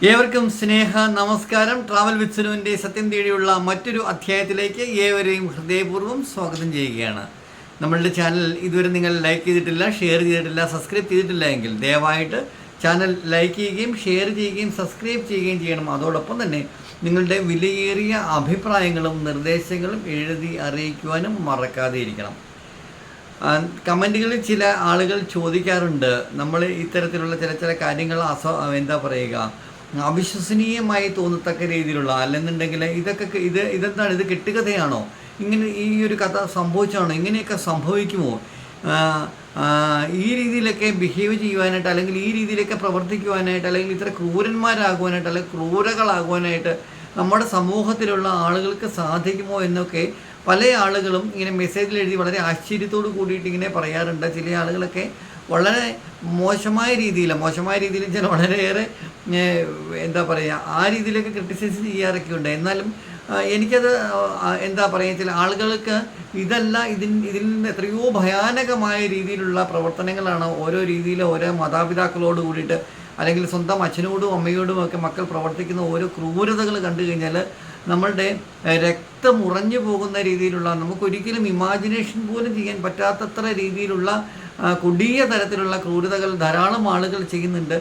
ഏവർക്കും സ്നേഹ നമസ്കാരം. ട്രാവൽ വിത്സനുവിന്റെ സത്യം തേടിയുള്ള മറ്റൊരു അധ്യായത്തിലേക്ക് ഏവരെയും ഹൃദയപൂർവം സ്വാഗതം ചെയ്യുകയാണ്. നമ്മളുടെ ചാനൽ ഇതുവരെ നിങ്ങൾ ലൈക്ക് ചെയ്തിട്ടില്ല ഷെയർ ചെയ്തിട്ടില്ല സബ്സ്ക്രൈബ് ചെയ്തിട്ടില്ല എങ്കിൽ ദയവായിട്ട് ചാനൽ ലൈക്ക് ചെയ്യുകയും ഷെയർ ചെയ്യുകയും സബ്സ്ക്രൈബ് ചെയ്യുകയും ചെയ്യണം. അതോടൊപ്പം തന്നെ നിങ്ങളുടെ വിലയേറിയ അഭിപ്രായങ്ങളും നിർദ്ദേശങ്ങളും എഴുതി അറിയിക്കുവാനും മറക്കാതെ ഇരിക്കണം. കമന്റുകളിൽ ചില ആളുകൾ ചോദിക്കാറുണ്ട്. നമ്മൾ ഇത്തരത്തിലുള്ള ചില ചില കാര്യങ്ങൾ അസ എന്താ പറയുക അവിശ്വസനീയമായി തോന്നത്തക്ക രീതിയിലുള്ള അല്ലെന്നുണ്ടെങ്കിൽ ഇതൊക്കെ ഇത് ഇതെന്താണ്? ഇത് കെട്ടുകഥയാണോ? ഇങ്ങനെ ഈ ഒരു കഥ സംഭവിച്ചാണോ? ഇങ്ങനെയൊക്കെ സംഭവിക്കുമോ? ഈ രീതിയിലൊക്കെ ബിഹേവ് ചെയ്യുവാനായിട്ട് അല്ലെങ്കിൽ ഈ രീതിയിലൊക്കെ പ്രവർത്തിക്കുവാനായിട്ട് അല്ലെങ്കിൽ ഇത്ര ക്രൂരന്മാരാകുവാനായിട്ട് അല്ലെങ്കിൽ ക്രൂരകളാകുവാനായിട്ട് നമ്മുടെ സമൂഹത്തിലുള്ള ആളുകൾക്ക് സാധിക്കുമോ എന്നൊക്കെ പല ആളുകളും ഇങ്ങനെ മെസ്സേജിൽ എഴുതി വളരെ ആശ്ചര്യത്തോട് കൂടിയിട്ട് ഇങ്ങനെ പറയാറുണ്ട്. ചില ആളുകളൊക്കെ വളരെ മോശമായ രീതിയിൽ മോശമായ രീതിയിൽ വെച്ചാൽ വളരെയേറെ എന്താ പറയുക ആ രീതിയിലൊക്കെ ക്രിട്ടിസൈസ് ചെയ്യാറൊക്കെ ഉണ്ട്. എന്നാലും എനിക്കത് എന്താ പറയുക ചില ആളുകൾക്ക് ഇതല്ല ഇതിൻ ഇതിൽ നിന്ന് എത്രയോ ഭയാനകമായ രീതിയിലുള്ള പ്രവർത്തനങ്ങളാണ് ഓരോ രീതിയിൽ ഓരോ മാതാപിതാക്കളോട് കൂടിയിട്ട് അല്ലെങ്കിൽ സ്വന്തം അച്ഛനോടും അമ്മയോടും ഒക്കെ മക്കൾ പ്രവർത്തിക്കുന്ന ഓരോ ക്രൂരതകൾ കണ്ടു കഴിഞ്ഞാൽ നമ്മളുടെ രക്തം ഉറഞ്ഞു പോകുന്ന രീതിയിലുള്ള നമുക്കൊരിക്കലും ഇമാജിനേഷൻ പോലും ചെയ്യാൻ പറ്റാത്തത്ര രീതിയിലുള്ള കൊടിയ തരത്തിലുള്ള ക്രൂരതകൾ ധാരാളം ആളുകൾ ചെയ്യുന്നുണ്ട്.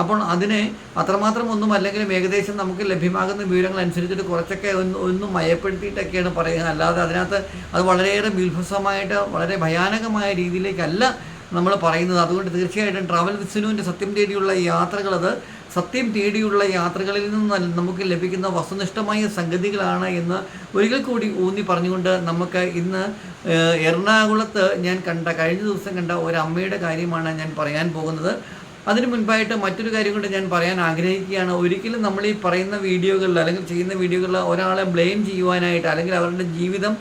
അപ്പോൾ അതിനെ അത്രമാത്രം ഒന്നും അല്ലെങ്കിലും ഏകദേശം നമുക്ക് ലഭ്യമാകുന്ന വിവരങ്ങൾ അനുസരിച്ചിട്ട് കുറച്ചൊക്കെ ഒന്ന് ഒന്ന് മയപ്പെടുത്തിയിട്ടൊക്കെയാണ് പറയുന്നത്. അല്ലാതെ അതിനകത്ത് അത് വളരെയേറെ ബിൽഭസമായിട്ട് വളരെ ഭയാനകമായ രീതിയിലേക്കല്ല നമ്മൾ പറയുന്നത്. അതുകൊണ്ട് തീർച്ചയായിട്ടും ട്രാവൽ വിസിനുവിന്റെ സത്യം തേടിയുള്ള യാത്രകൾ അത് സത്യം തേടിയുള്ള യാത്രകളിൽ നിന്ന് നമുക്ക് ലഭിക്കുന്ന വസ്തുനിഷ്ഠമായ സംഗതികളാണ് എന്ന് ഒരിക്കൽ കൂടി ഊന്നി പറഞ്ഞുകൊണ്ട് നമുക്ക് ഇന്ന് എറണാകുളത്ത് ഞാൻ കണ്ട കഴിഞ്ഞ ദിവസം കണ്ട ഒരു അമ്മയുടെ കാര്യമാണ് ഞാൻ പറയാൻ പോകുന്നത്. അതിനു മുൻപായിട്ട് മറ്റൊരു കാര്യം കൊണ്ട് ഞാൻ പറയാൻ ആഗ്രഹിക്കുകയാണ്. ഒരിക്കലും നമ്മൾ ഈ പറയുന്ന വീഡിയോകളിൽ അല്ലെങ്കിൽ ചെയ്യുന്ന വീഡിയോകളിൽ ഒരാളെ ബ്ലെയിം ചെയ്യുവാനായിട്ട് അല്ലെങ്കിൽ അവരുടെ ജീവിതം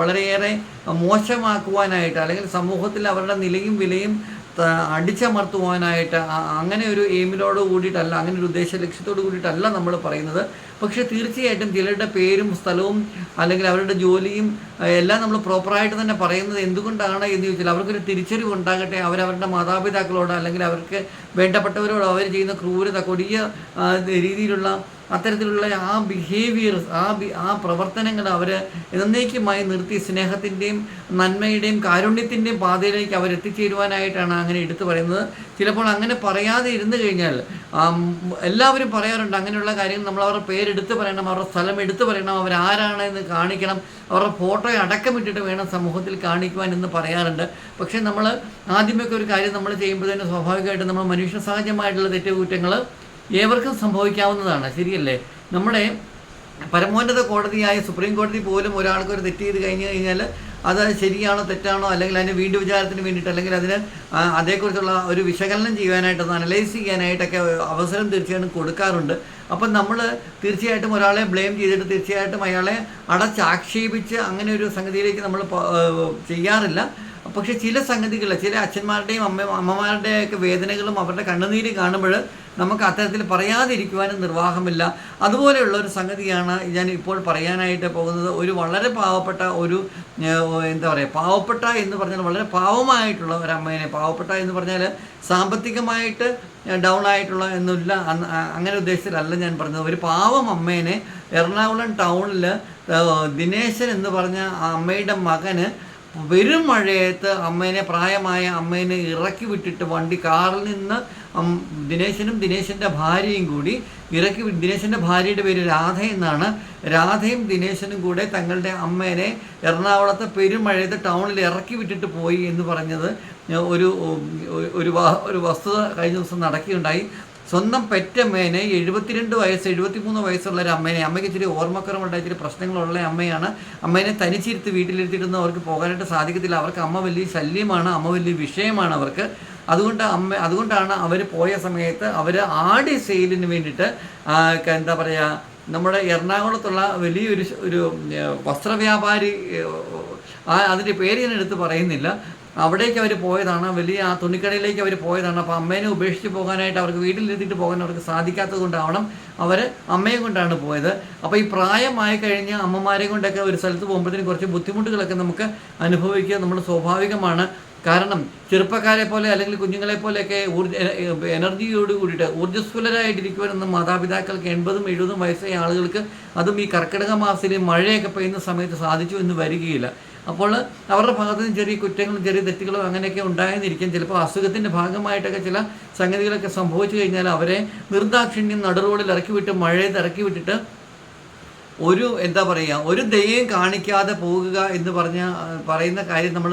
വളരെയേറെ മോശമാക്കുവാനായിട്ട് അല്ലെങ്കിൽ സമൂഹത്തിൽ അവരുടെ നിലയും വിലയും അടിച്ചമർത്തുവാനായിട്ട് അങ്ങനെ ഒരു എയിമിനോട് കൂടിയിട്ടല്ല അങ്ങനെ ഒരു ഉദ്ദേശ ലക്ഷ്യത്തോട് കൂടിയിട്ടല്ല നമ്മൾ പറയുന്നത്. പക്ഷേ തീർച്ചയായിട്ടും ചിലരുടെ പേരും സ്ഥലവും അല്ലെങ്കിൽ അവരുടെ ജോലിയും എല്ലാം നമ്മൾ പ്രോപ്പറായിട്ട് തന്നെ പറയുന്നത് എന്തുകൊണ്ടാണ് എന്ന് ചോദിച്ചാൽ അവർക്കൊരു തിരിച്ചറിവ് ഉണ്ടാകട്ടെ അവരവരുടെ മാതാപിതാക്കളോട് അല്ലെങ്കിൽ അവർക്ക് വേണ്ടപ്പെട്ടവരോട് അവർ ചെയ്യുന്ന ക്രൂരത കൊടിയ രീതിയിലുള്ള അത്തരത്തിലുള്ള ആ ബിഹേവിയർ ആ ആ പ്രവർത്തനങ്ങൾ അവർ എന്നേക്കുമായി നിർത്തി സ്നേഹത്തിന്റെയും നന്മയുടെയും കാരുണ്യത്തിന്റെയും പാതയിലേക്ക് അവർ എത്തിച്ചേരുവാനായിട്ടാണ് അങ്ങനെ എടുത്തു പറയുന്നത്. ചിലപ്പോൾ അങ്ങനെ പറയാതെ ഇരുന്നു കഴിഞ്ഞാൽ എല്ലാവരും പറയാറുണ്ട് അങ്ങനെയുള്ള കാര്യങ്ങൾ നമ്മൾ അവരുടെ പേരെടുത്ത് പറയണം അവരുടെ സ്ഥലം എടുത്തു പറയണം അവരാരാണ് എന്ന് കാണിക്കണം അവരുടെ ഫോട്ടോ അടക്കമിട്ടിട്ട് വേണം സമൂഹത്തിൽ കാണിക്കുവാൻ എന്ന് പറയാറുണ്ട്. പക്ഷേ നമ്മൾ ആദ്യമൊക്കെ ഒരു കാര്യം നമ്മൾ ചെയ്യുമ്പോൾ തന്നെ സ്വാഭാവികമായിട്ടും നമ്മൾ മനുഷ്യ സഹജമായിട്ടുള്ള തെറ്റുകുറ്റങ്ങൾ ഏവർക്കും സംഭവിക്കാവുന്നതാണ്. ശരിയല്ലേ? നമ്മുടെ പരമോന്നത കോടതിയായ സുപ്രീം കോടതി പോലും ഒരാൾക്ക് ഒരു തെറ്റ് ചെയ്ത് കഴിഞ്ഞ് കഴിഞ്ഞാൽ അത് ശരിയാണോ തെറ്റാണോ അല്ലെങ്കിൽ അതിന് വീണ്ടും വിചാരത്തിന് വേണ്ടിയിട്ട് അല്ലെങ്കിൽ അതിന് അതേക്കുറിച്ചുള്ള ഒരു വിശകലനം ചെയ്യാനായിട്ട് ഒന്ന് അനലൈസ് ചെയ്യാനായിട്ടൊക്കെ അവസരം തീർച്ചയായിട്ടും കൊടുക്കാറുണ്ട്. അപ്പം നമ്മൾ തീർച്ചയായിട്ടും ഒരാളെ ബ്ലെയിം ചെയ്തിട്ട് തീർച്ചയായിട്ടും അയാളെ അടച്ചാക്ഷേപിച്ച് അങ്ങനെ ഒരു സംഗതിയിലേക്ക് നമ്മൾ ചെയ്യാറില്ല. പക്ഷേ ചില സംഗതികൾ ചില അച്ഛന്മാരുടെയും അമ്മ അമ്മമാരുടെയൊക്കെ വേദനകളും അവരുടെ കണ്ണുനീരും കാണുമ്പോൾ നമുക്ക് അത്തരത്തിൽ പറയാതിരിക്കുവാനും നിർവാഹമില്ല. അതുപോലെയുള്ള ഒരു സംഗതിയാണ് ഞാൻ ഇപ്പോൾ പറയാനായിട്ട് പോകുന്നത്. ഒരു വളരെ പാവപ്പെട്ട ഒരു എന്താ പറയുക പാവപ്പെട്ട എന്ന് പറഞ്ഞാൽ വളരെ പാവമായിട്ടുള്ള ഒരു അമ്മേനെ പാവപ്പെട്ട എന്ന് പറഞ്ഞാൽ സാമ്പത്തികമായിട്ട് ഡൗൺ ആയിട്ടുള്ള എന്നില്ല അങ്ങനെ ഉദ്ദേശത്തിലല്ല ഞാൻ പറഞ്ഞത്. ഒരു പാവം അമ്മേനെ എറണാകുളം ടൗണിൽ ദിനേശൻ എന്ന് പറഞ്ഞ അമ്മയുടെ മകന് വെറും മഴയത്ത് അമ്മേനെ പ്രായമായ അമ്മേനെ ഇറക്കി വിട്ടിട്ട് വണ്ടി കാറിൽ നിന്ന് ദിനേശനും ദിനേശന്റെ ഭാര്യയും കൂടി ഇറക്കി ദിനേശന്റെ ഭാര്യയുടെ പേര് രാധ എന്നാണ്. രാധയും ദിനേശനും കൂടെ തങ്ങളുടെ അമ്മേനെ എറണാകുളത്തെ പെരുമഴയത്ത് ടൗണിൽ ഇറക്കി വിട്ടിട്ട് പോയി എന്ന് പറഞ്ഞത് ഒരു ഒരു ഒരു വസ്തുത കഴിഞ്ഞ ദിവസം നടക്കുകയുണ്ടായി. സ്വന്തം പെറ്റമ്മേനെ എഴുപത്തിരണ്ട് വയസ്സ് എഴുപത്തിമൂന്ന് വയസ്സുള്ള ഒരു അമ്മേനെ അമ്മയ്ക്ക് ഇച്ചിരി ഓർമ്മക്കുറവുണ്ടായ ഇച്ചിരി പ്രശ്നങ്ങളുള്ള അമ്മയാണ്. അമ്മേനെ തനിച്ചിരുത്ത് വീട്ടിലിരുത്തിയിട്ടൊന്നും അവർക്ക് പോകാനായിട്ട് സാധിക്കത്തില്ല. അവർക്ക് അമ്മ വലിയ ശല്യമാണ് അമ്മ വലിയ വിഷയമാണ് അവർക്ക്. അതുകൊണ്ട് അമ്മ അതുകൊണ്ടാണ് അവർ പോയ സമയത്ത് അവർ ആടി സെയിലിന് വേണ്ടിയിട്ട് എന്താ പറയുക നമ്മുടെ എറണാകുളത്തുള്ള വലിയൊരു ഒരു വസ്ത്രവ്യാപാരി അതിന്റെ പേര് ഞാൻ എടുത്ത് പറയുന്നില്ല. അവിടേക്ക് അവർ പോയതാണ്. വലിയ ആ തുണിക്കടയിലേക്ക് അവർ പോയതാണ്. അപ്പോൾ അമ്മേനെ ഉപേക്ഷിച്ച് പോകാനായിട്ട് അവർക്ക് വീട്ടിലിരുത്തിയിട്ട് പോകാൻ അവർക്ക് സാധിക്കാത്തത് കൊണ്ടാവണം അവർ അമ്മയെ കൊണ്ടാണ് പോയത്. അപ്പോൾ ഈ പ്രായമായി കഴിഞ്ഞ അമ്മമാരെ കൊണ്ടൊക്കെ ഒരു സ്ഥലത്ത് പോകുമ്പോഴത്തേക്കും കുറച്ച് ബുദ്ധിമുട്ടുകളൊക്കെ നമുക്ക് അനുഭവിക്കുക നമ്മൾ സ്വാഭാവികമാണ്. കാരണം ചെറുപ്പക്കാരെ പോലെ അല്ലെങ്കിൽ കുഞ്ഞുങ്ങളെ പോലെയൊക്കെ ഊർജ എനർജിയോട് കൂടിയിട്ട് ഊർജസ്വലരായിട്ടിരിക്കുവാനൊന്നും മാതാപിതാക്കൾക്ക് എൺപതും എഴുപതും വയസ്സായ ആളുകൾക്ക് അതും ഈ കർക്കിടക മാസത്തിൽ മഴയൊക്കെ പെയ്യുന്ന സമയത്ത് സാധിച്ചു എന്ന് വരികയില്ല. അപ്പോൾ അവരുടെ ഭാഗത്ത് നിന്ന് ചെറിയ കുറ്റങ്ങളും ചെറിയ തെറ്റുകളും അങ്ങനെയൊക്കെ ഉണ്ടായെന്നിരിക്കും. ചിലപ്പോൾ അസുഖത്തിന്റെ ഭാഗമായിട്ടൊക്കെ ചില സംഗതികളൊക്കെ സംഭവിച്ചു കഴിഞ്ഞാൽ അവരെ നിർദാക്ഷിണ്യം നടുറോഡിൽ ഇറക്കി വിട്ട് മഴയത്ത് ഇറക്കി വിട്ടിട്ട് ഒരു എന്താ പറയുക ഒരു ദയ്യം കാണിക്കാതെ പോകുക എന്ന് പറഞ്ഞ പറയുന്ന കാര്യം നമ്മൾ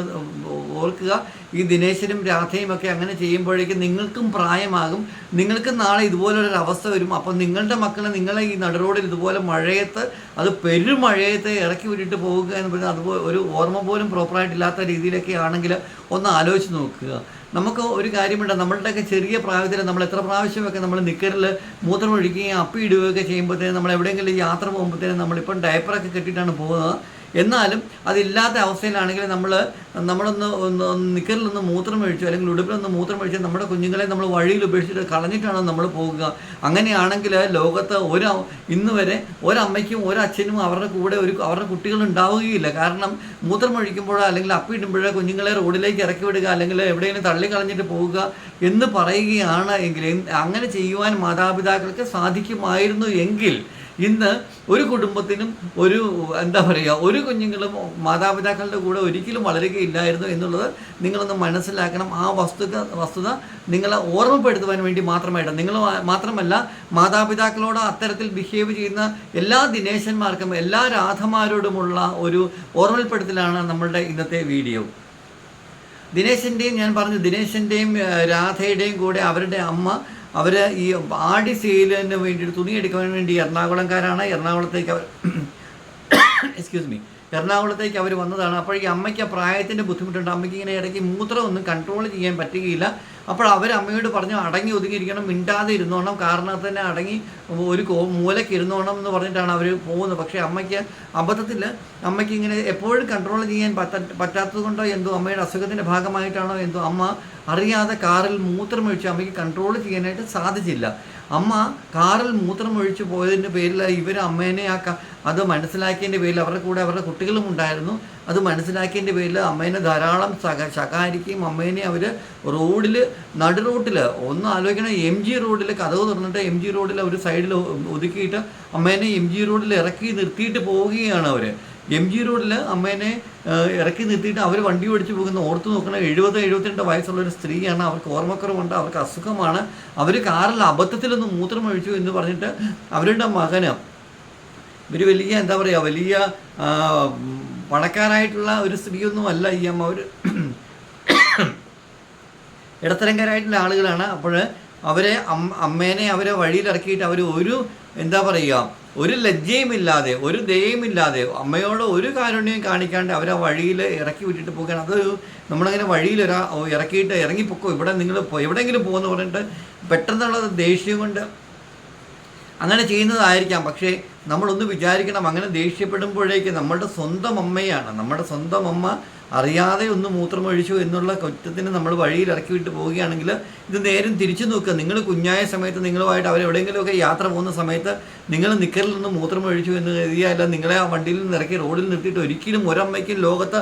ഓർക്കുക. ഈ ദിനേശനും രാധയും ഒക്കെ അങ്ങനെ ചെയ്യുമ്പോഴേക്കും നിങ്ങൾക്കും പ്രായമാകും. നിങ്ങൾക്ക് നാളെ ഇതുപോലൊരു അവസ്ഥ വരും. അപ്പം നിങ്ങളുടെ മക്കളെ നിങ്ങളെ ഈ നടുറോഡിൽ ഇതുപോലെ മഴയത്ത് അത് പെരുമഴയത്ത് ഇറക്കി വിട്ടിട്ട് പോകുക എന്ന് പറഞ്ഞാൽ അതുപോലെ ഒരു ഓർമ്മ പോലും പ്രോപ്പറായിട്ടില്ലാത്ത രീതിയിലൊക്കെ ആണെങ്കിൽ ഒന്ന് ആലോചിച്ച് നോക്കുക. നമുക്ക് ഒരു കാര്യമുണ്ട്. നമ്മളുടെയൊക്കെ ചെറിയ പ്രായത്തിൽ നമ്മൾ എത്ര പ്രാവശ്യമൊക്കെ നമ്മൾ നിക്കറിൽ മൂത്രമൊഴിക്കുകയും അപ്പിയിടുകയൊക്കെ ചെയ്യുമ്പോഴത്തേനും നമ്മൾ എവിടെയെങ്കിലും യാത്ര പോകുമ്പോഴത്തേനും നമ്മളിപ്പം ഡയപ്പറൊക്കെ കെട്ടിയിട്ടാണ് പോകുന്നത്. എന്നാലും അതില്ലാത്ത അവസ്ഥയിലാണെങ്കിൽ നമ്മൾ നമ്മളൊന്ന് ഒന്ന് നിക്കറിലൊന്ന് മൂത്രം ഒഴിച്ചു അല്ലെങ്കിൽ ഉടുപ്പിലൊന്ന് മൂത്രം ഒഴിച്ചു നമ്മുടെ കുഞ്ഞുങ്ങളെ നമ്മൾ വഴിയിൽ ഉപേക്ഷിച്ചിട്ട് കളഞ്ഞിട്ടാണ് നമ്മൾ പോകുക. അങ്ങനെയാണെങ്കിൽ ലോകത്ത് ഒരു ഇന്ന് വരെ ഒരമ്മയ്ക്കും ഒരച്ഛനും അവരുടെ കൂടെ ഒരു അവരുടെ കുട്ടികൾ ഉണ്ടാവുകയില്ല. കാരണം മൂത്രം ഒഴിക്കുമ്പോഴോ അല്ലെങ്കിൽ അപ്പിടുമ്പോഴോ കുഞ്ഞുങ്ങളെ റോഡിലേക്ക് ഇറക്കി വിടുക അല്ലെങ്കിൽ എവിടെയെങ്കിലും തള്ളിക്കളഞ്ഞിട്ട് പോവുക എന്ന് പറയുകയാണ് എങ്കിൽ അങ്ങനെ ചെയ്യുവാൻ മാതാപിതാക്കൾക്ക് സാധിക്കുമായിരുന്നു എങ്കിൽ ഇന്ന് ഒരു കുടുംബത്തിനും ഒരു എന്താ പറയുക ഒരു കുഞ്ഞുങ്ങളും മാതാപിതാക്കളുടെ കൂടെ ഒരിക്കലും വളരുകയില്ലായിരുന്നു എന്നുള്ളത് നിങ്ങളൊന്ന് മനസ്സിലാക്കണം. ആ വസ്തുത വസ്തുത നിങ്ങളെ ഓർമ്മപ്പെടുത്തുവാൻ വേണ്ടി മാത്രമായിട്ട് നിങ്ങൾ മാത്രമല്ല മാതാപിതാക്കളോട് അത്തരത്തിൽ ബിഹേവ് ചെയ്യുന്ന എല്ലാ ദിനേശന്മാർക്കും എല്ലാ രാധമാരോടുമുള്ള ഒരു ഓർമ്മപ്പെടുത്തലാണ് നമ്മളുടെ ഇന്നത്തെ വീഡിയോ. ദിനേശന്റെയും ഞാൻ പറഞ്ഞു ദിനേശന്റെയും രാധയുടെയും കൂടെ അവരുടെ അമ്മ അവർ ഈ ആടി സെയിലിന് വേണ്ടിയിട്ട് തുണി എടുക്കാൻ വേണ്ടി എറണാകുളംകാരാണ്. എറണാകുളത്തേക്ക് അവർ എക്സ്ക്യൂസ് മീ എറണാകുളത്തേക്ക് അവർ വന്നതാണ്. അപ്പോഴേക്കും അമ്മയ്ക്ക് പ്രായത്തിന്റെ ബുദ്ധിമുട്ടുണ്ട്. അമ്മയ്ക്ക് ഇങ്ങനെ ഇടയ്ക്ക് മൂത്രമൊന്നും കൺട്രോൾ ചെയ്യാൻ പറ്റുകയില്ല. അപ്പോൾ അവർ അമ്മയോട് പറഞ്ഞു അടങ്ങി ഒതുങ്ങിയിരിക്കണം മിണ്ടാതെ ഇരുന്നോണം. കാരണം തന്നെ അടങ്ങി ഒരു മൂലയ്ക്ക് ഇരുന്നോണം എന്ന് പറഞ്ഞിട്ടാണ് അവർ പോകുന്നത്. പക്ഷേ അമ്മയ്ക്ക് അബദ്ധത്തിൽ അമ്മയ്ക്ക് ഇങ്ങനെ എപ്പോഴും കൺട്രോൾ ചെയ്യാൻ പറ്റ പറ്റാത്തത് കൊണ്ടോ എന്തോ അമ്മയുടെ അസുഖത്തിന്റെ ഭാഗമായിട്ടാണോ എന്തോ അമ്മ അറിയാതെ കാറിൽ മൂത്രമൊഴിച്ച് അമ്മയ്ക്ക് കൺട്രോൾ ചെയ്യാനായിട്ട് സാധിച്ചില്ല. അമ്മ കാറിൽ മൂത്രം ഒഴിച്ചു പോയതിന്റെ പേരിൽ ഇവർ അമ്മേനെ ആ അത് മനസ്സിലാക്കിയതിന്റെ പേരിൽ അവരുടെ കൂടെ അവരുടെ കുട്ടികളും ഉണ്ടായിരുന്നു. അത് മനസ്സിലാക്കിയതിന്റെ പേരിൽ അമ്മേനെ ധാരാളം സക ശകാരിക്കുകയും അമ്മേനെ അവർ റോഡിൽ നടു റോട്ടിൽ ഒന്ന് ആലോചിക്കണം എം ജി റോഡിൽ കഥവ് തുറന്നിട്ട് എം ജി റോഡിൽ ഒരു സൈഡിൽ ഒതുക്കിയിട്ട് അമ്മേനെ എം ജി റോഡിൽ ഇറക്കി നിർത്തിയിട്ട് പോവുകയാണ് അവർ എം ജി റോഡിൽ അമ്മേനെ ഇറക്കി നിർത്തിയിട്ട് അവർ വണ്ടി ഓടിച്ചു പോകുന്ന ഓർത്ത് നോക്കണം എഴുപത് എഴുപത്തിരണ്ട് വയസ്സുള്ള ഒരു സ്ത്രീയാണ്. അവർക്ക് ഓർമ്മക്കുറവുണ്ട് അവർക്ക് അസുഖമാണ്. അവർ കാറിൽ അബദ്ധത്തിലൊന്ന് മൂത്രം ഒഴിച്ചു എന്ന് പറഞ്ഞിട്ട് അവരുടെ മകന് ഇവർ വലിയ എന്താ പറയുക വലിയ പണക്കാരായിട്ടുള്ള ഒരു സ്ത്രീയൊന്നും അല്ല ഈ അമ്മ. അവർ ഇടത്തരംകാരായിട്ടുള്ള ആളുകളാണ്. അപ്പോൾ അവരെ അമ്മേനെ അവരെ വഴിയിലിറക്കിയിട്ട് അവർ ഒരു എന്താ പറയുക ഒരു ലജ്ജയുമില്ലാതെ ഒരു ദയയുമില്ലാതെ അമ്മയോട് ഒരു കാരുണ്യം കാണിക്കാണ്ട് അവരെ വഴിയിൽ ഇറക്കി വിട്ടിട്ട് പോകുകയാണ് അത് നമ്മളങ്ങനെ വഴിയിൽ ഒരാ ഇറക്കിയിട്ട് ഇറങ്ങിപ്പോക്കോ ഇവിടെ നിങ്ങൾ എവിടെയെങ്കിലും പോകുമെന്ന് പറഞ്ഞിട്ട് പെട്ടെന്നുള്ള ദേഷ്യം കൊണ്ട് അങ്ങനെ ചെയ്യുന്നതായിരിക്കാം. പക്ഷേ നമ്മളൊന്ന് വിചാരിക്കണം അങ്ങനെ ദേഷ്യപ്പെടുമ്പോഴേക്ക് നമ്മളുടെ സ്വന്തം അമ്മയാണ്. നമ്മുടെ സ്വന്തം അമ്മ അറിയാതെ ഒന്ന് മൂത്രമൊഴിച്ചു എന്നുള്ള കുറ്റത്തിന് നമ്മൾ വഴിയിൽ ഇറക്കി വിട്ട് പോവുകയാണെങ്കിൽ ഇത് നേരം തിരിച്ചു നോക്കുക. നിങ്ങൾ കുഞ്ഞായ സമയത്ത് നിങ്ങളുമായിട്ട് അവരെവിടെയെങ്കിലുമൊക്കെ യാത്ര പോകുന്ന സമയത്ത് നിങ്ങൾ നിക്കറിൽ നിന്ന് മൂത്രമൊഴിച്ചു എന്ന് കരുതിയല്ല നിങ്ങളെ ആ വണ്ടിയിൽ നിന്ന് ഇറക്കി റോഡിൽ നിർത്തിയിട്ട് ഒരിക്കലും ഒരമ്മയ്ക്കും ലോകത്ത്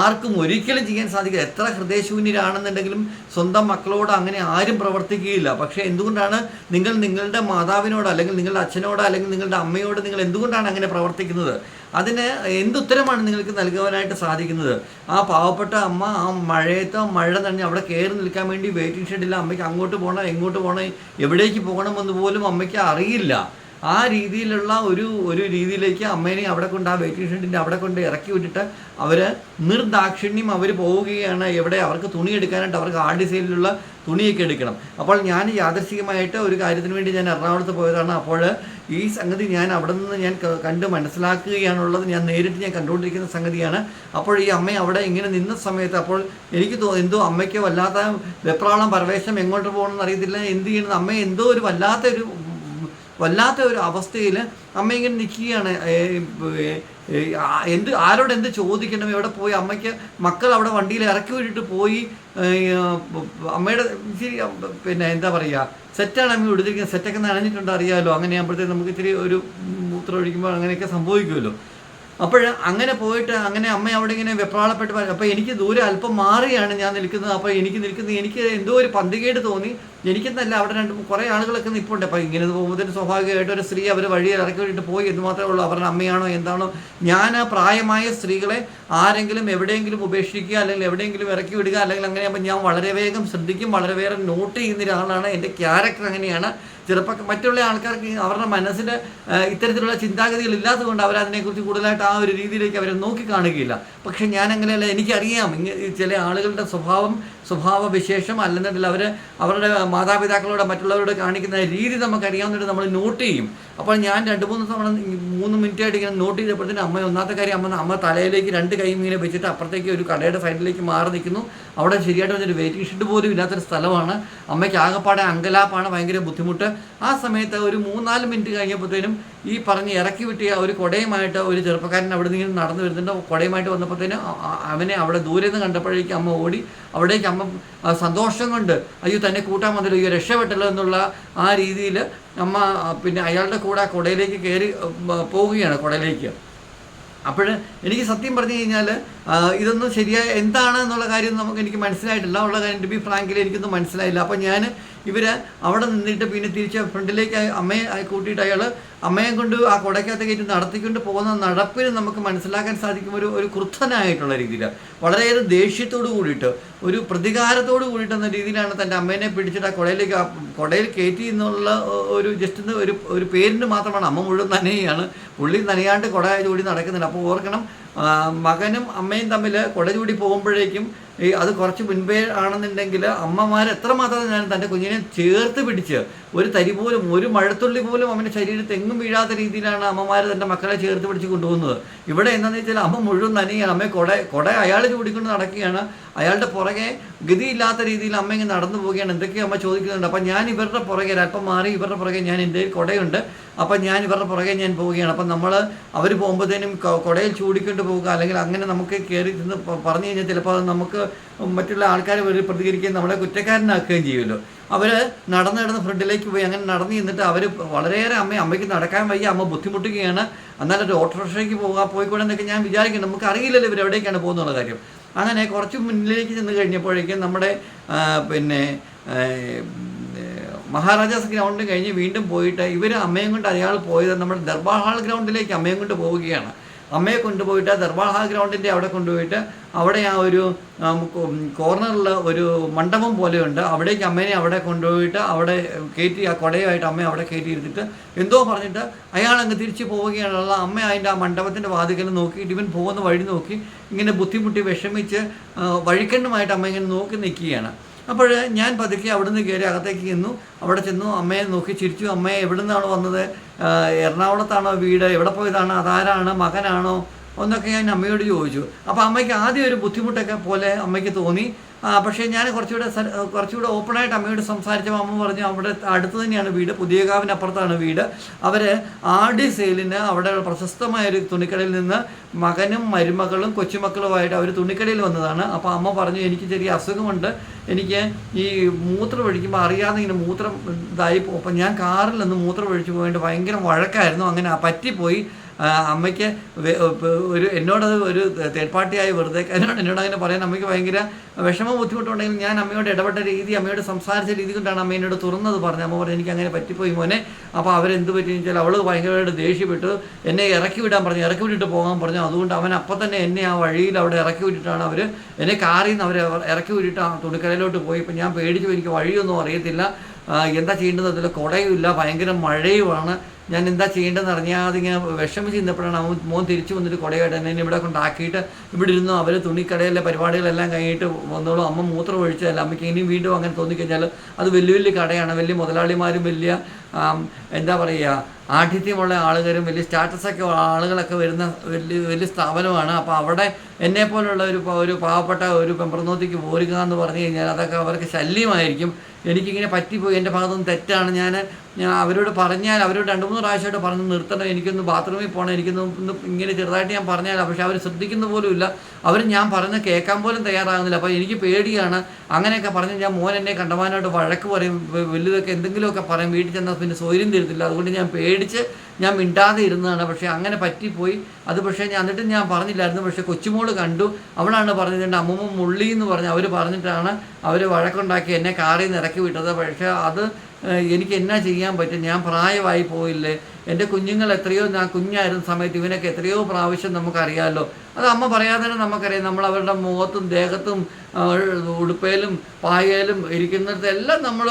ആർക്കും ഒരിക്കലും ചെയ്യാൻ സാധിക്കില്ല. എത്ര ഹൃദയശൂന്യരാണെന്നുണ്ടെങ്കിലും സ്വന്തം മക്കളോട് അങ്ങനെ ആരും പ്രവർത്തിക്കുകയില്ല. പക്ഷേ എന്തുകൊണ്ടാണ് നിങ്ങൾ നിങ്ങളുടെ മാതാവിനോട് അല്ലെങ്കിൽ നിങ്ങളുടെ അച്ഛനോട് അല്ലെങ്കിൽ നിങ്ങളുടെ അമ്മയോട് നിങ്ങൾ എന്തുകൊണ്ടാണ് അങ്ങനെ പ്രവർത്തിക്കുന്നത്? അതിന് എന്തുത്തരമാണ് നിങ്ങൾക്ക് നൽകുവാനായിട്ട് സാധിക്കുന്നത്? ആ പാവപ്പെട്ട അമ്മ ആ മഴയത്ത് മഴ നനഞ്ഞ് അവിടെ കയറി നിൽക്കാൻ വേണ്ടി വെയിറ്റിംഗ് ഷെഡിൽ അമ്മയ്ക്ക് അങ്ങോട്ട് പോകണം എങ്ങോട്ട് പോകണം എവിടേക്ക് പോകണമെന്ന് പോലും അമ്മയ്ക്ക് അറിയില്ല. ആ രീതിയിലുള്ള ഒരു ഒരു രീതിയിലേക്ക് അമ്മേനെ അവിടെ കൊണ്ട് ആ വെയിറ്റിംഗ് ഷെഡിന്റെ അവിടെ കൊണ്ട് ഇറക്കി വിട്ടിട്ട് അവർ നിർദാക്ഷിണ്യം അവർ പോവുകയാണ്. എവിടെ അവർക്ക് തുണി എടുക്കാനായിട്ട് അവർക്ക് ആർ ഡിസൈനിലുള്ള തുണിയൊക്കെ എടുക്കണം. അപ്പോൾ ഞാൻ യാദർശികമായിട്ട് ഒരു കാര്യത്തിന് വേണ്ടി ഞാൻ എറണാകുളത്ത് പോയതാണ്. അപ്പോൾ ഈ സംഗതി ഞാൻ അവിടെ നിന്ന് ഞാൻ കണ്ട് മനസ്സിലാക്കുകയാണുള്ളത്. ഞാൻ നേരിട്ട് ഞാൻ കണ്ടുകൊണ്ടിരിക്കുന്ന സംഗതിയാണ്. അപ്പോൾ ഈ അമ്മ അവിടെ ഇങ്ങനെ നിന്ന സമയത്ത് അപ്പോൾ എനിക്ക് എന്തോ അമ്മയ്ക്ക് വല്ലാത്ത വെപ്രാളം പരവേശം എങ്ങോട്ട് പോകണമെന്ന് അറിയത്തില്ല. എന്ത് ചെയ്യണമെന്ന് അമ്മ എന്തോ ഒരു വല്ലാത്ത ഒരു വല്ലാത്ത ഒരു അവസ്ഥയിൽ അമ്മ ഇങ്ങനെ നിൽക്കുകയാണ് എന്ത് ആരോട് എന്ത് ചോദിക്കണം? എവിടെ പോയി? അമ്മയ്ക്ക് മക്കൾ അവിടെ വണ്ടിയിൽ ഇറക്കി വിട്ടിട്ട് പോയി. അമ്മയുടെ പിന്നെ എന്താ പറയുക സെറ്റാണ് അമ്മ എടുത്തിരിക്കുന്നത് സെറ്റൊക്കെ നനഞ്ഞിട്ടുണ്ട് അറിയാമല്ലോ അങ്ങനെ ആകുമ്പോഴത്തേക്ക് നമുക്ക് ഇച്ചിരി ഒരു മൂത്രം ഒഴിക്കുമ്പോൾ അങ്ങനെയൊക്കെ സംഭവിക്കുമല്ലോ. അപ്പോൾ അങ്ങനെ പോയിട്ട് അങ്ങനെ അമ്മ അവിടെ ഇങ്ങനെ വെപ്രാളപ്പെട്ട് പറ- അപ്പോൾ എനിക്ക് ദൂരെ അല്പം മാറിയാണ് ഞാൻ നിൽക്കുന്നത് അപ്പോൾ എനിക്ക് നിൽക്കുന്നത് എനിക്ക് എന്തോ ഒരു പന്തികേട് തോന്നി എനിക്കെന്നല്ല അവിടെ രണ്ട് കുറേ ആളുകളൊക്കെ നിൽപ്പുണ്ട് അപ്പോൾ ഇങ്ങനെ പോകുന്നതിന് സ്വാഭാവികമായിട്ട് ഒരു സ്ത്രീ അവർ വഴിയിൽ ഇറക്കി വിട്ടിട്ട് പോയി എന്ന് മാത്രമേ ഉള്ളൂ അവരുടെ അമ്മയാണോ എന്താണോ. ഞാൻ ആ പ്രായമായ സ്ത്രീകളെ ആരെങ്കിലും എവിടെയെങ്കിലും ഉപേക്ഷിക്കുക അല്ലെങ്കിൽ എവിടെയെങ്കിലും ഇറക്കി വിടുക അല്ലെങ്കിൽ അങ്ങനെ അപ്പോൾ ഞാൻ വളരെ വേഗം ശ്രദ്ധിക്കും വളരെ വേറെ നോട്ട് ചെയ്യുന്ന ഒരാളാണ് എന്റെ ക്യാരക്ടർ അങ്ങനെയാണ്. ചെറുപ്പം മറ്റുള്ള ആൾക്കാർക്ക് അവരുടെ മനസ്സിൽ ഇത്തരത്തിലുള്ള ചിന്താഗതികൾ ഇല്ലാത്തതുകൊണ്ട് അവർ അതിനെക്കുറിച്ച് കൂടുതലായിട്ട് ആ ഒരു രീതിയിലേക്ക് അവരെ നോക്കി കാണുകയില്ല. പക്ഷെ ഞാൻ അങ്ങനെയല്ല എനിക്കറിയാം ഇങ്ങനെ ചില ആളുകളുടെ സ്വഭാവം സ്വഭാവ വിശേഷം അല്ലെന്നുണ്ടെങ്കിൽ അവർ അവരുടെ മാതാപിതാക്കളോട് മറ്റുള്ളവരോട് കാണിക്കുന്ന രീതി നമുക്കറിയാവുന്നതിന് നമ്മൾ നോട്ട് ചെയ്യും. അപ്പോൾ ഞാൻ രണ്ട് മൂന്ന് തവണ മൂന്ന് മിനിറ്റ് ആയിട്ട് ഇങ്ങനെ നോട്ട് ചെയ്തപ്പോഴത്തേനും അമ്മ ഒന്നാമത്തെ കാര്യം അമ്മ അമ്മ തലയിലേക്ക് രണ്ട് കൈ ഇങ്ങനെ വെച്ചിട്ട് അപ്പുറത്തേക്ക് ഒരു കടയുടെ സൈഡിലേക്ക് മാറി നിൽക്കുന്നു. അവിടെ ശരിയായിട്ട് വന്നൊരു വെയിറ്റിംഗ് ഷെഡ് പോലും ഇല്ലാത്തൊരു സ്ഥലമാണ്. അമ്മയ്ക്ക് ആകെപ്പാടെ അങ്കലാപ്പാണ് ഭയങ്കര ബുദ്ധിമുട്ട്. ആ സമയത്ത് ഒരു മൂന്നാൽ മിനിറ്റ് കഴിഞ്ഞപ്പോഴത്തേനും ഈ പറഞ്ഞ് ഇറക്കി വിട്ടിയ ഒരു കൊടയുമായിട്ട് ഒരു ചെറുപ്പക്കാരൻ അവിടെ നിന്ന് നടന്നു വരുന്നുണ്ട്. കൊടയുമായിട്ട് വന്നപ്പോഴത്തേനും അവനെ അവിടെ ദൂരെ നിന്ന് കണ്ടപ്പോഴേക്കും അമ്മ ഓടി അവിടേക്ക് അമ്മ സന്തോഷം കൊണ്ട് അയ്യോ തന്നെ കൂട്ടാൻ വന്നില്ല അയ്യോ രക്ഷപ്പെട്ടല്ലോ എന്നുള്ള ആ രീതിയിൽ അമ്മ പിന്നെ അയാളുടെ കൂടെ കൊടയിലേക്ക് കയറി പോവുകയാണ് കൊടയിലേക്ക്. അപ്പോൾ എനിക്ക് സത്യം പറഞ്ഞു കഴിഞ്ഞാൽ ഇതൊന്നും ശരിയായ എന്താണ് എന്നുള്ള കാര്യം നമുക്ക് എനിക്ക് മനസ്സിലായിട്ടില്ല. ഉള്ള കാര്യം ബി ഫ്രാങ്കിൽ എനിക്കൊന്നും മനസ്സിലായില്ല. അപ്പോൾ ഞാൻ ഇവർ അവിടെ നിന്നിട്ട് പിന്നെ തിരിച്ച് ഫ്രണ്ടിലേക്ക് അമ്മയെ കൂട്ടിയിട്ട് അയാൾ അമ്മയെ കൊണ്ട് ആ കൊടക്കകത്ത് കയറ്റി നടത്തിക്കൊണ്ട് പോകുന്ന നടപ്പിന് നമുക്ക് മനസ്സിലാക്കാൻ സാധിക്കും ഒരു ഒരു ക്രുദ്ധനായിട്ടുള്ള രീതിയിൽ വളരെയേറെ ദേഷ്യത്തോട് കൂടിയിട്ട് ഒരു പ്രതികാരത്തോട് കൂടിയിട്ട് എന്ന രീതിയിലാണ് തന്റെ അമ്മേനെ പിടിച്ചിട്ട് ആ കുടയിലേക്ക് ആ കുടയിൽ കയറ്റി എന്നുള്ള ഒരു ജസ്റ്റ് ഒരു ഒരു പേരിന് മാത്രമാണ് അമ്മ മുഴുവൻ നനയാണ് പുള്ളി നനയാണ്ട് കുട ചൂടി നടക്കുന്നില്ല അപ്പോൾ ഓർക്കണം മകനും അമ്മയും തമ്മിൽ കുട ചൂടി പോകുമ്പോഴേക്കും ഈ അത് കുറച്ച് മുൻപേ ആണെന്നുണ്ടെങ്കിൽ അമ്മമാർ എത്രമാത്രം ഞാൻ തന്റെ കുഞ്ഞിനെ ചേർത്ത് പിടിച്ച് ഒരു തരി പോലും ഒരു മഴത്തുള്ളി പോലും അവന്റെ ശരീരത്തിൽ എങ്ങും വീഴാത്ത രീതിയിലാണ് അമ്മമാർ തന്റെ മക്കളെ ചേർത്ത് പിടിച്ച് കൊണ്ടുപോകുന്നത്. ഇവിടെ എന്താണെന്ന് വെച്ചാൽ അമ്മ മുഴുവൻ നനയാണ്. അമ്മയെ കുട കുട അയാൾ ചൂടിക്കൊണ്ട് നടക്കുകയാണ്. അയാളുടെ പുറകെ ഗതിയില്ലാത്ത രീതിയിൽ അമ്മ ഇങ്ങനെ നടന്നു പോവുകയാണ്. എന്തൊക്കെയോ അമ്മ ചോദിക്കുന്നുണ്ട്. അപ്പം ഞാൻ ഇവരുടെ പുറകെ അല്പം മാറി ഇവരുടെ പുറകെ ഞാൻ എന്റെ കുടയുണ്ട്. അപ്പം ഞാൻ ഇവരുടെ പുറകെ ഞാൻ പോവുകയാണ്. അപ്പം നമ്മൾ അവർ പോകുമ്പോഴത്തേനും കുടയിൽ ചൂടിക്കൊണ്ട് പോവുക അല്ലെങ്കിൽ അങ്ങനെ നമുക്ക് കയറി നിന്ന് പറഞ്ഞു കഴിഞ്ഞാൽ ചിലപ്പോൾ അത് നമുക്ക് മറ്റുള്ള ആൾക്കാർ ഒരു പ്രതികരിക്കുകയും നമ്മളെ കുറ്റക്കാരനാക്കുകയും ചെയ്യുമല്ലോ. അവർ നടന്ന് നടന്ന് ഫ്രണ്ടിലേക്ക് പോയി അങ്ങനെ നടന്ന് നിന്നിട്ട് അവർ വളരെയേറെ അമ്മ അമ്മയ്ക്ക് നടക്കാൻ വയ്യ അമ്മ ബുദ്ധിമുട്ടുകയാണ്. എന്നാൽ ഒരു ഓട്ടോറിക്ഷയ്ക്ക് പോകാൻ പോയിക്കൂടെ എന്നൊക്കെ ഞാൻ വിചാരിക്കുന്നു. നമുക്ക് അറിയില്ലല്ലോ ഇവർ എവിടേക്കാണ് പോകുന്നുള്ള കാര്യം. അങ്ങനെ കുറച്ച് മുന്നിലേക്ക് ചെന്ന് കഴിഞ്ഞപ്പോഴേക്കും നമ്മുടെ പിന്നെ മഹാരാജാസ് ഗ്രൗണ്ട് കഴിഞ്ഞ് വീണ്ടും പോയിട്ട് ഇവർ അമ്മയും കൊണ്ട് അയാൾ പോയത് നമ്മുടെ ദർബാർ ഹാൾ ഗ്രൗണ്ടിലേക്ക് അമ്മയും കൊണ്ട് പോവുകയാണ്. അമ്മയെ കൊണ്ടുപോയിട്ട് ദർബാർ ഹാൾ ഗ്രൗണ്ടിന്റെ അവിടെ കൊണ്ടുപോയിട്ട് അവിടെ ആ ഒരു കോർണറിൽ ഒരു മണ്ഡപം പോലെയുണ്ട്. അവിടേക്ക് അമ്മേനെ അവിടെ കൊണ്ടുപോയിട്ട് അവിടെ കയറ്റി ആ കുടയുമായിട്ട് അമ്മയെ അവിടെ കയറ്റി ഇരുത്തിട്ട് എന്തോ പറഞ്ഞിട്ട് അയാൾ അങ്ങ് തിരിച്ച് പോവുകയാണുള്ള അമ്മ അതിന്റെ ആ മണ്ഡപത്തിന്റെ വാതിക്കൽ നോക്കിയിട്ട് ഇവൻ പോകുന്ന വഴി നോക്കി ഇങ്ങനെ ബുദ്ധിമുട്ടി വിഷമിച്ച് വഴിക്കണ്ണുമായിട്ട് അമ്മ ഇങ്ങനെ നോക്കി നിൽക്കുകയാണ്. അപ്പോൾ ഞാൻ പതുക്കെ അവിടുന്ന് കയറി അകത്തേക്ക് ചെന്നു. അവിടെ ചെന്നു. അമ്മയെ നോക്കി ചിരിച്ചു. അമ്മയെ എവിടെ നിന്നാണ് വന്നത് എറണാകുളത്താണോ വീട്? എവിടെ പോയതാണ്? അതാരാണ്? മകനാണോ? എന്നൊക്കെ ഞാൻ അമ്മയോട് ചോദിച്ചു. അപ്പോൾ അമ്മയ്ക്ക് ആദ്യം ഒരു ബുദ്ധിമുട്ടൊക്കെ പോലെ അമ്മയ്ക്ക് തോന്നി. പക്ഷേ ഞാൻ കുറച്ചുകൂടെ കുറച്ചുകൂടെ ഓപ്പണായിട്ട് അമ്മയോട് സംസാരിച്ചപ്പോൾ അമ്മ പറഞ്ഞു അവിടെ അടുത്ത് തന്നെയാണ് വീട് പുതിയകാവിനപ്പുറത്താണ് വീട്. അവർ ആടി സെയിലിന് അവിടെ പ്രശസ്തമായ ഒരു തുണിക്കടയിൽ നിന്ന് മകനും മരുമകളും കൊച്ചുമക്കളുമായിട്ട് അവർ തുണിക്കടയിൽ വന്നതാണ്. അപ്പോൾ അമ്മ പറഞ്ഞു എനിക്ക് ചെറിയ അസുഖമുണ്ട്. എനിക്ക് ഈ മൂത്രം ഒഴിക്കുമ്പോൾ അറിയാതെ ഇങ്ങനെ മൂത്രം ഇതായി പോകും അപ്പം ഞാൻ കാറിൽ നിന്ന് മൂത്രം ഒഴിച്ചു പോയിട്ട് ഭയങ്കര വഴക്കായിരുന്നു. അങ്ങനെ പറ്റിപ്പോയി. അമ്മയ്ക്ക് ഒരു എന്നോടത് ഒരു തേർഡ് പാർട്ടിയായി വെറുതെ എന്നോട് എന്നോട് അങ്ങനെ പറയാൻ അമ്മയ്ക്ക് ഭയങ്കര വിഷമം ബുദ്ധിമുട്ടുണ്ടെങ്കിൽ ഞാൻ അമ്മയോട് ഇടപെട്ട രീതി അമ്മയോട് സംസാരിച്ച രീതി കൊണ്ടാണ് അമ്മ എന്നോട് തുറന്നത് പറഞ്ഞത്. അമ്മ പറഞ്ഞു എനിക്ക് അങ്ങനെ പറ്റിപ്പോയി മോനെ. അപ്പോൾ അവരെന്ത് പറ്റി? വെച്ചാൽ അവൾ ഭയങ്കരമായിട്ട് ദേഷ്യപ്പെട്ടു. എന്നെ ഇറക്കി വിടാൻ പറഞ്ഞു. ഇറക്കി വിട്ടിട്ട് പോകാൻ പറഞ്ഞു. അതുകൊണ്ട് അവൻ അപ്പം തന്നെ എന്നെ ആ വഴിയിൽ അവിടെ ഇറക്കി വിട്ടിട്ടാണ് അവർ എന്നെ കാറിൽ നിന്ന് അവർ ഇറക്കി വിട്ടിട്ട് ആ തുണിക്കടയിലോട്ട് പോയി. ഇപ്പം ഞാൻ പേടിച്ചു. എനിക്ക് വഴിയൊന്നും അറിയത്തില്ല. എന്താ ചെയ്യേണ്ടത് അതിൽ കുടയുമില്ല. ഭയങ്കര മഴയുമാണ്. ഞാൻ എന്താ ചെയ്യേണ്ടതെന്ന് അറിയാതെ ഇങ്ങനെ വിഷമിച്ച് ചെയ്യുന്നപ്പോഴാണ് അവൻ മോൻ തിരിച്ചു വന്നിട്ട് കുടയായിട്ട് എന്നെ ഇവിടെ കൊണ്ടാക്കിയിട്ട് ഇവിടെ ഇരുന്നു അവർ തുണിക്കടയിലെ പരിപാടികളെല്ലാം കഴിഞ്ഞിട്ട് വന്നോളൂ. അമ്മ മൂത്രം ഒഴിച്ചതല്ല. അമ്മയ്ക്ക് ഇനിയും വീണ്ടും അങ്ങനെ തോന്നിക്കഴിഞ്ഞാൽ അത് വലിയ വലിയ കടയാണ്. വലിയ മുതലാളിമാരും വലിയ എന്താ പറയുക ആഠിത്യമുള്ള ആളുകളും വലിയ സ്റ്റാറ്റസൊക്കെ ആളുകളൊക്കെ വരുന്ന വലിയ വലിയ സ്ഥാപനമാണ്. അപ്പോൾ അവിടെ എന്നെ പോലുള്ള ഒരു ഒരു പാവപ്പെട്ട ഒരു പെമ്പറന്നോത്തിക്ക് പോരുക എന്ന് പറഞ്ഞു കഴിഞ്ഞാൽ അതൊക്കെ അവർക്ക് ശല്യമായിരിക്കും. എനിക്കിങ്ങനെ പറ്റിപ്പോയി. എന്റെ ഭാഗത്തുനിന്ന് തെറ്റാണ്. ഞാൻ ഞാൻ അവരോട് പറഞ്ഞാൽ അവരോട് രണ്ട് മൂന്ന് പ്രാവശ്യമായിട്ട് പറഞ്ഞ് നിർത്തണം. എനിക്കൊന്ന് ബാത്റൂമിൽ പോകണം എനിക്കൊന്ന് ഇങ്ങനെ ചെറുതായിട്ട് ഞാൻ പറഞ്ഞാൽ പക്ഷെ അവർ ശ്രദ്ധിക്കുന്ന പോലും ഇല്ല. അവർ ഞാൻ പറഞ്ഞ് കേൾക്കാൻ പോലും തയ്യാറാകുന്നില്ല. അപ്പോൾ എനിക്ക് പേടിയാണ്. അങ്ങനെയൊക്കെ പറഞ്ഞ് ഞാൻ മോൻ എന്നെ കണ്ടമാനായിട്ട് വഴക്ക് പറയും. വലുതൊക്കെ എന്തെങ്കിലുമൊക്കെ പറയും. വീട്ടിൽ ചെന്നാൽ പിന്നെ സ്വൈര്യം തരുന്നില്ല. അതുകൊണ്ട് ഞാൻ പേടിച്ച് ഞാൻ മിണ്ടാതെ ഇരുന്നതാണ്. പക്ഷേ അങ്ങനെ പറ്റിപ്പോയി. അത് പക്ഷേ ഞാൻ എന്നിട്ട് ഞാൻ പറഞ്ഞില്ലായിരുന്നു. പക്ഷേ കൊച്ചുമോൾ കണ്ടു. അവളാണ് പറഞ്ഞത് എന്റെ അമ്മമ്മ മുള്ളി എന്ന് പറഞ്ഞ് അവർ പറഞ്ഞിട്ടാണ് അവർ വഴക്കുണ്ടാക്കി എന്നെ കാറിൽ നിന്ന് ഇറക്കി വിട്ടത്. പക്ഷേ അത് എനിക്ക് എന്നാ ചെയ്യാൻ പറ്റും? ഞാൻ പ്രായമായി പോയില്ലേ? എന്റെ കുഞ്ഞുങ്ങൾ എത്രയോ ഞാൻ കുഞ്ഞായിരുന്ന സമയത്ത് ഇവനൊക്കെ എത്രയോ പ്രാവശ്യം നമുക്കറിയാമല്ലോ അത് അമ്മ പറയാതെ തന്നെ നമുക്കറിയാം. നമ്മൾ അവരുടെ മുഖത്തും ദേഹത്തും ഉടുപ്പയിലും പായയിലും ഇരിക്കുന്നിടത്ത് എല്ലാം നമ്മൾ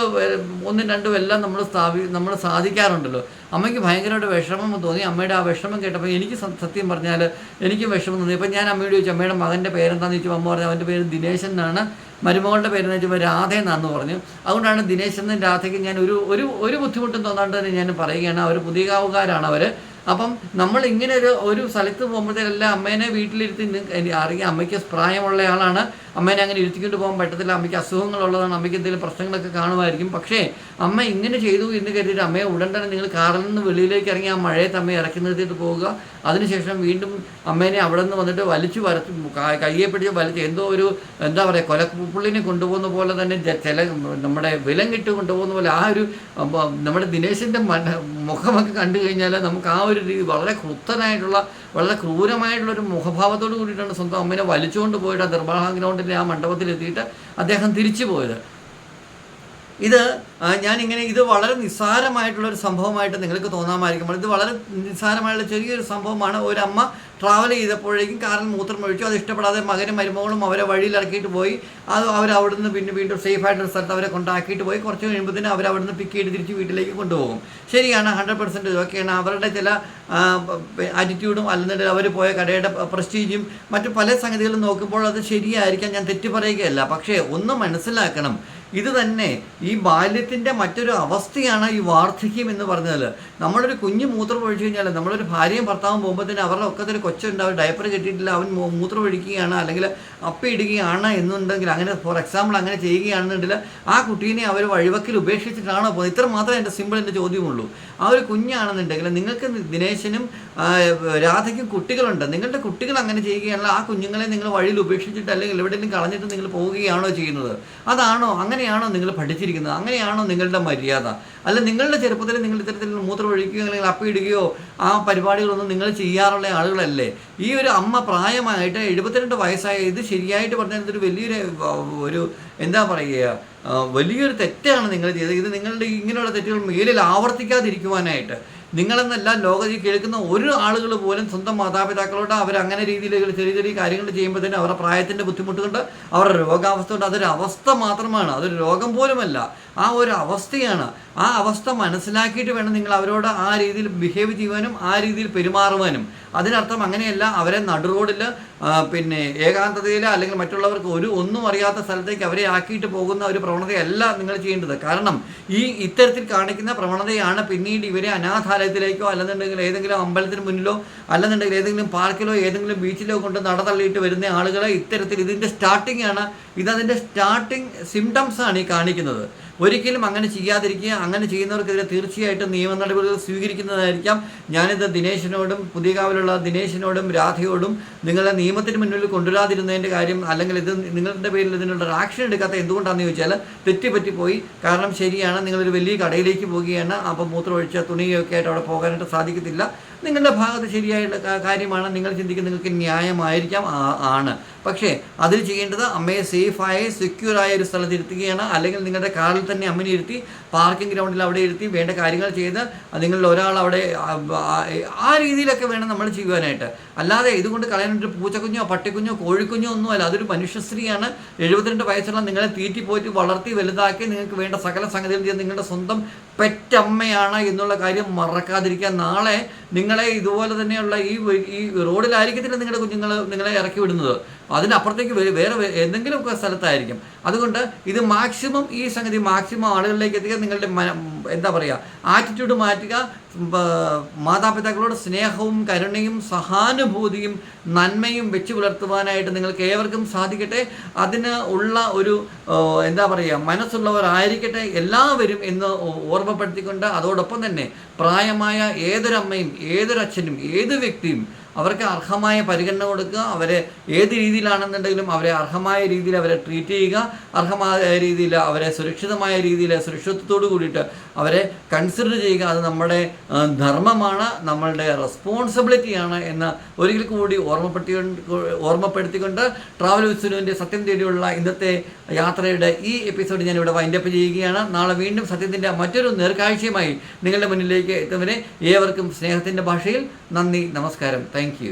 ഒന്നും രണ്ടും എല്ലാം നമ്മൾ സ്ഥാപി നമ്മൾ സാധിക്കാറുണ്ടല്ലോ. അമ്മയ്ക്ക് ഭയങ്കരമായിട്ട് വിഷമം തോന്നി. അമ്മയുടെ ആ വിഷമം കേട്ടപ്പോൾ എനിക്ക് സത്യം പറഞ്ഞാൽ എനിക്ക് വിഷമം തോന്നി. അപ്പം ഞാൻ അമ്മയോട് ചോദിച്ചു അമ്മയുടെ മകന്റെ പേരെന്താണെന്ന് ചോദിച്ചു? അമ്മ പറഞ്ഞു അവന്റെ പേര് ദിനേശൻ എന്നാണ്. മരുമകളുടെ പേരെന്ന് വെച്ചപ്പോൾ രാധ എന്നാന്ന് പറഞ്ഞു. അതുകൊണ്ടാണ് ദിനേശ് എന്നും രാധയ്ക്ക് ഞാൻ ഒരു ഒരു ഒരു ബുദ്ധിമുട്ടും തോന്നാണ്ട് തന്നെ ഞാൻ പറയുകയാണ്. അവർ പുതിയ കാവുകാരാണ് അവർ അപ്പം നമ്മൾ ഇങ്ങനെ ഒരു ഒരു സ്ഥലത്ത് പോകുമ്പോഴത്തേക്കെല്ലാം അമ്മേനെ വീട്ടിലിരുത്തി അറിയാം. അമ്മയ്ക്ക് പ്രായമുള്ള ആളാണ്. അമ്മേനെ അങ്ങനെ ഇരുത്തിക്കൊണ്ട് പോകാൻ പറ്റത്തില്ല. അമ്മയ്ക്ക് അസുഖങ്ങളുള്ളതാണ്. അമ്മയ്ക്ക് എന്തെങ്കിലും പ്രശ്നങ്ങളൊക്കെ കാണുമായിരിക്കും. പക്ഷേ അമ്മ ഇങ്ങനെ ചെയ്തു എന്ന് കരുതിയിട്ട് അമ്മയെ ഉടൻ തന്നെ നിങ്ങൾ കാറിൽ നിന്ന് വെളിയിലേക്ക് ഇറങ്ങി ആ മഴയത്ത് അമ്മയെ ഇറക്കി നിർത്തിയിട്ട് പോവുക. അതിനുശേഷം വീണ്ടും അമ്മേനെ അവിടെ നിന്ന് വന്നിട്ട് വലിച്ചു വരച്ച് കയ്യെ പിടിച്ച് വലിച്ച് എന്തോ ഒരു എന്താ പറയുക കൊലപ്പുള്ളിനെ കൊണ്ടുപോകുന്ന പോലെ തന്നെ ചില നമ്മുടെ വിലം കിട്ട് കൊണ്ടുപോകുന്ന പോലെ ആ ഒരു നമ്മുടെ ദിനേശിന്റെ മുഖമൊക്കെ കണ്ടു കഴിഞ്ഞാൽ നമുക്ക് ആ ഒരു രീതി വളരെ ക്രുദ്ധനായിട്ടുള്ള വളരെ ക്രൂരമായിട്ടുള്ള ഒരു മുഖഭാവത്തോട് കൂടിയിട്ടാണ് സ്വന്തം അമ്മേനെ വലിച്ചുകൊണ്ട് പോയിട്ട് ആ നിർമ്മാണ ഗ്രൗണ്ടിന്റെ ആ മണ്ഡപത്തിലെത്തിയിട്ട് അദ്ദേഹം തിരിച്ചു പോയത് ഇത് ഞാനിങ്ങനെ ഇത് വളരെ നിസ്സാരമായിട്ടുള്ള ഒരു സംഭവമായിട്ട് നിങ്ങൾക്ക് തോന്നാമായിരിക്കും. ഇത് വളരെ നിസ്സാരമായിട്ടുള്ള ചെറിയൊരു സംഭവമാണ്. ഒരമ്മ ട്രാവൽ ചെയ്തപ്പോഴേക്കും കാറിൽ മൂത്രം ഒഴിച്ചു. അത് ഇഷ്ടപ്പെടാതെ മകനും മരുമകളും അവരെ വഴിയിൽ ഇറക്കിയിട്ട് പോയി. അത് അവർ അവിടെ നിന്ന് പിന്നെ വീണ്ടും സേഫ് ആയിട്ടുള്ള സ്ഥലത്ത് അവരെ കൊണ്ടാക്കിയിട്ട് പോയി. കുറച്ച് കഴിയുമ്പോഴത്തേനും അവർ അവിടെ നിന്ന് പിക്ക് ചെയ്ത് തിരിച്ച് വീട്ടിലേക്ക് കൊണ്ടുപോകും. ശരിയാണ് ഹൺഡ്രഡ് പെർസെന്റ് ഓക്കെയാണ് അവരുടെ ചില ആറ്റിറ്റ്യൂഡും അല്ലെന്നുണ്ടെങ്കിൽ അവർ പോയ കടയുടെ പ്രസ്റ്റീജും മറ്റു പല സംഗതികളും നോക്കുമ്പോൾ അത് ശരിയായിരിക്കാം. ഞാൻ തെറ്റ് പറയുകയല്ല. പക്ഷേ ഒന്ന് മനസ്സിലാക്കണം. ഇത് തന്നെ ഈ ബാല്യത്തിന്റെ മറ്റൊരു അവസ്ഥയാണ് ഈ വാർദ്ധക്യം എന്ന് പറഞ്ഞാൽ നമ്മളൊരു കുഞ്ഞ് മൂത്രം ഒഴിച്ചു കഴിഞ്ഞാൽ നമ്മളൊരു ഭാര്യയും ഭർത്താവും പോകുമ്പോൾ തന്നെ അവരുടെ ഒക്കത്തൊരു കൊച്ചുണ്ട് അവർ ഡയപ്പർ കെട്ടിയിട്ടില്ല അവൻ മൂത്രം ഒഴിക്കുകയാണ് അല്ലെങ്കിൽ അപ്പ ഇടുകയാണ് എന്നുണ്ടെങ്കിൽ അങ്ങനെ ഫോർ എക്സാമ്പിൾ അങ്ങനെ ചെയ്യുകയാണെന്നുണ്ടെങ്കിൽ ആ കുട്ടീനെ അവർ വഴിവക്കിൽ ഉപേക്ഷിച്ചിട്ടാണോ പോകുന്നത്? ഇത്ര മാത്രമേ എന്റെ സിമ്പിൾ എന്റെ ചോദ്യമുള്ളൂ. ആ ഒരു കുഞ്ഞാണെന്നുണ്ടെങ്കിൽ നിങ്ങൾക്ക് ദിനേശനും രാധയ്ക്കും കുട്ടികളുണ്ട്. നിങ്ങളുടെ കുട്ടികൾ അങ്ങനെ ചെയ്യുകയാണെങ്കിൽ ആ കുഞ്ഞുങ്ങളെ നിങ്ങൾ വഴിയിൽ ഉപേക്ഷിച്ചിട്ട് അല്ലെങ്കിൽ എവിടെയെങ്കിലും കളഞ്ഞിട്ട് നിങ്ങൾ പോവുകയാണോ ചെയ്യുന്നത്? അതാണോ? അങ്ങനെയാണോ നിങ്ങൾ പഠിച്ചിരിക്കുന്നത്? അങ്ങനെയാണോ നിങ്ങളുടെ മര്യാദ? അല്ല നിങ്ങളുടെ ചെറുപ്പത്തിൽ നിങ്ങൾ ഇത്തരത്തിൽ മൂത്രം ഒഴിക്കുകയോ അല്ലെങ്കിൽ അപ്പിയിടുകയോ ആ പരിപാടികളൊന്നും നിങ്ങൾ ചെയ്യാറുള്ള ആളുകളല്ലേ? ഈ ഒരു അമ്മ പ്രായമായിട്ട് എഴുപത്തിരണ്ട് വയസ്സായ ഇത് ശരിയായിട്ട് പറഞ്ഞാൽ ഇതൊരു വലിയൊരു ഒരു എന്താ പറയുക വലിയൊരു തെറ്റാണ് നിങ്ങൾ ചെയ്തത്. ഇത് നിങ്ങളുടെ ഇങ്ങനെയുള്ള തെറ്റുകൾ മേലിൽ ആവർത്തിക്കാതിരിക്കുവാനായിട്ട്. നിങ്ങളെന്നല്ല ലോകത്തിൽ കേൾക്കുന്ന ഒരു ആളുകൾ പോലും സ്വന്തം മാതാപിതാക്കളോട് അങ്ങനെ രീതിയിൽ ചെറിയ ചെറിയ കാര്യങ്ങൾ ചെയ്യുമ്പോൾ തന്നെ അവരുടെ പ്രായത്തിന്റെ ബുദ്ധിമുട്ട് കൊണ്ട് അവരുടെ രോഗാവസ്ഥ കൊണ്ട് അതൊരു അവസ്ഥ മാത്രമാണ്. അതൊരു രോഗം പോലുമല്ല. ആ ഒരു അവസ്ഥയാണ്. ആ അവസ്ഥ മനസ്സിലാക്കിയിട്ട് വേണം നിങ്ങൾ അവരോട് ആ രീതിയിൽ ബിഹേവ് ചെയ്യുവാനും ആ രീതിയിൽ പെരുമാറുവാനും. അതിനർത്ഥം അങ്ങനെയല്ല അവരെ നടുറോഡിൽ പിന്നെ ഏകാന്തതയിൽ അല്ലെങ്കിൽ മറ്റുള്ളവർക്ക് ഒരു ഒന്നും അറിയാത്ത സ്ഥലത്തേക്ക് അവരെ ആക്കിയിട്ട് പോകുന്ന ഒരു പ്രവണതയല്ല നിങ്ങൾ ചെയ്യേണ്ടത്. കാരണം ഈ ഇത്തരത്തിൽ കാണിക്കുന്ന പ്രവണതയാണ് പിന്നീട് ഇവരെ അനാഥാലയത്തിലേക്കോ അല്ലെന്നുണ്ടെങ്കിൽ ഏതെങ്കിലും അമ്പലത്തിന് മുന്നിലോ അല്ലെന്നുണ്ടെങ്കിൽ ഏതെങ്കിലും പാർക്കിലോ ഏതെങ്കിലും ബീച്ചിലോ കൊണ്ട് നടതള്ളിയിട്ട് വരുന്ന ആളുകളെ ഇത്തരത്തിൽ ഇതിന്റെ സ്റ്റാർട്ടിംഗ് ആണ്. ഇതതിന്റെ സ്റ്റാർട്ടിംഗ് സിംറ്റംസ് ആണ് ഈ കാണിക്കുന്നത്. ഒരിക്കലും അങ്ങനെ ചെയ്യാതിരിക്കുക അങ്ങനെ ചെയ്യുന്നവർക്കെതിരെ തീർച്ചയായിട്ടും നിയമ നടപടികൾ സ്വീകരിക്കുന്നതായിരിക്കാം. ഞാനിത് ദിനേശിനോടും പുതിയകാവിലുള്ള ദിനേശിനോടും രാധയോടും നിങ്ങളെ നിയമത്തിന് മുന്നിൽ കൊണ്ടുവരാതിരുന്നതിന്റെ കാര്യം അല്ലെങ്കിൽ ഇത് നിങ്ങളുടെ പേരിൽ ഇതിനുള്ള ആക്ഷൻ എടുക്കാത്ത എന്തുകൊണ്ടാണെന്ന് ചോദിച്ചാൽ തെറ്റുപറ്റിപ്പോയി കാരണം ശരിയാണ് നിങ്ങളൊരു വലിയ കടയിലേക്ക് പോവുകയാണ്. അപ്പോൾ മൂത്രമൊഴിച്ച തുണിയൊക്കെ ആയിട്ട് അവിടെ പോകാനായിട്ട് സാധിക്കത്തില്ല. നിങ്ങളുടെ ഭാഗത്ത് ശരിയായിട്ടുള്ള കാര്യമാണ്. നിങ്ങൾ ചിന്തിക്കുന്നത് നിങ്ങൾക്ക് ന്യായമായിരിക്കാം. ആണ്. പക്ഷേ അതിൽ ചെയ്യേണ്ടത് അമ്മയെ സേഫായി സെക്യൂറായ ഒരു സ്ഥലത്ത് ഇരുത്തുകയാണ്. അല്ലെങ്കിൽ നിങ്ങളുടെ കാറിൽ തന്നെ അമ്മനെ ഇരുത്തി പാർക്കിംഗ് ഗ്രൗണ്ടിൽ അവിടെ ഇരുത്തി വേണ്ട കാര്യങ്ങൾ ചെയ്ത് നിങ്ങളിൽ ഒരാൾ അവിടെ ആ, രീതിയിലൊക്കെ വേണം നമ്മൾ ചെയ്യുവാനായിട്ട്. അല്ലാതെ ഇതുകൊണ്ട് കളയാനൊരു പൂച്ചക്കുഞ്ഞോ പട്ടിക്കുഞ്ഞോ കോഴിക്കുഞ്ഞോ ഒന്നും അല്ല അതൊരു മനുഷ്യസ്ത്രീയാണ്. എഴുപത്തിരണ്ട് വയസ്സുള്ള നിങ്ങളെ തീറ്റി പോയിട്ട് വളർത്തി വലുതാക്കി നിങ്ങൾക്ക് വേണ്ട സകല സംഗതികൾ ചെയ്ത് നിങ്ങളുടെ സ്വന്തം പെറ്റമ്മയാണ് എന്നുള്ള കാര്യം മറക്കാതിരിക്കുക നാളെ നിങ്ങളെ ഇതുപോലെ തന്നെയുള്ള ഈ ഈ റോഡിലായിരിക്കത്തില്ല നിങ്ങളുടെ കുഞ്ഞുങ്ങൾ നിങ്ങളെ ഇറക്കി വിടുന്നത്. അതിനപ്പുറത്തേക്ക് വേറെ എന്തെങ്കിലുമൊക്കെ സ്ഥലത്തായിരിക്കും. അതുകൊണ്ട് ഇത് മാക്സിമം ഈ സംഗതി മാക്സിമം ആളുകളിലേക്ക് എത്തിക്കുക നിങ്ങളുടെ എന്താ പറയുക ആറ്റിറ്റ്യൂഡ് മാറ്റുക മാതാപിതാക്കളോട് സ്നേഹവും കരുണയും സഹാനുഭൂതിയും നന്മയും വെച്ചു പുലർത്തുവാനായിട്ട് നിങ്ങൾക്ക് ഏവർക്കും സാധിക്കട്ടെ. അതിന് ഉള്ള ഒരു എന്താ പറയുക മനസ്സുള്ളവരായിരിക്കട്ടെ എല്ലാവരും എന്ന് ഓർമ്മപ്പെടുത്തിക്കൊണ്ട് അതോടൊപ്പം തന്നെ പ്രായമായ ഏതൊരമ്മയും ഏതൊരച്ഛനും ഏത് വ്യക്തിയും അവർക്ക് അർഹമായ പരിഗണന കൊടുക്കുക അവരെ ഏത് രീതിയിലാണെന്നുണ്ടെങ്കിലും അവരെ അർഹമായ രീതിയിൽ അവരെ ട്രീറ്റ് ചെയ്യുക അർഹമായ രീതിയിൽ അവരെ സുരക്ഷിതമായ രീതിയിൽ സുരക്ഷിതത്തോടു കൂടിയിട്ട് അവരെ കൺസിഡർ ചെയ്യുക അത് നമ്മുടെ ധർമ്മമാണ് നമ്മളുടെ റെസ്പോൺസിബിലിറ്റിയാണ് എന്ന് ഒരിക്കൽ കൂടി ഓർമ്മപ്പെടുത്തി ഓർമ്മപ്പെടുത്തിക്കൊണ്ട് ട്രാവൽ വിസുനുവിന്റെ സത്യം തേടിയുള്ള ഇന്നത്തെ യാത്രയുടെ ഈ എപ്പിസോഡ് ഞാൻ ഇവിടെ വൈൻഡപ്പ് ചെയ്യുകയാണ്. നാളെ വീണ്ടും സത്യത്തിന്റെ മറ്റൊരു നേർക്കാഴ്ചയുമായി നിങ്ങളുടെ മുന്നിലേക്ക് എത്തുന്നവരെ ഏവർക്കും സ്നേഹത്തിന്റെ ഭാഷയിൽ നന്ദി നമസ്കാരം. താങ്ക്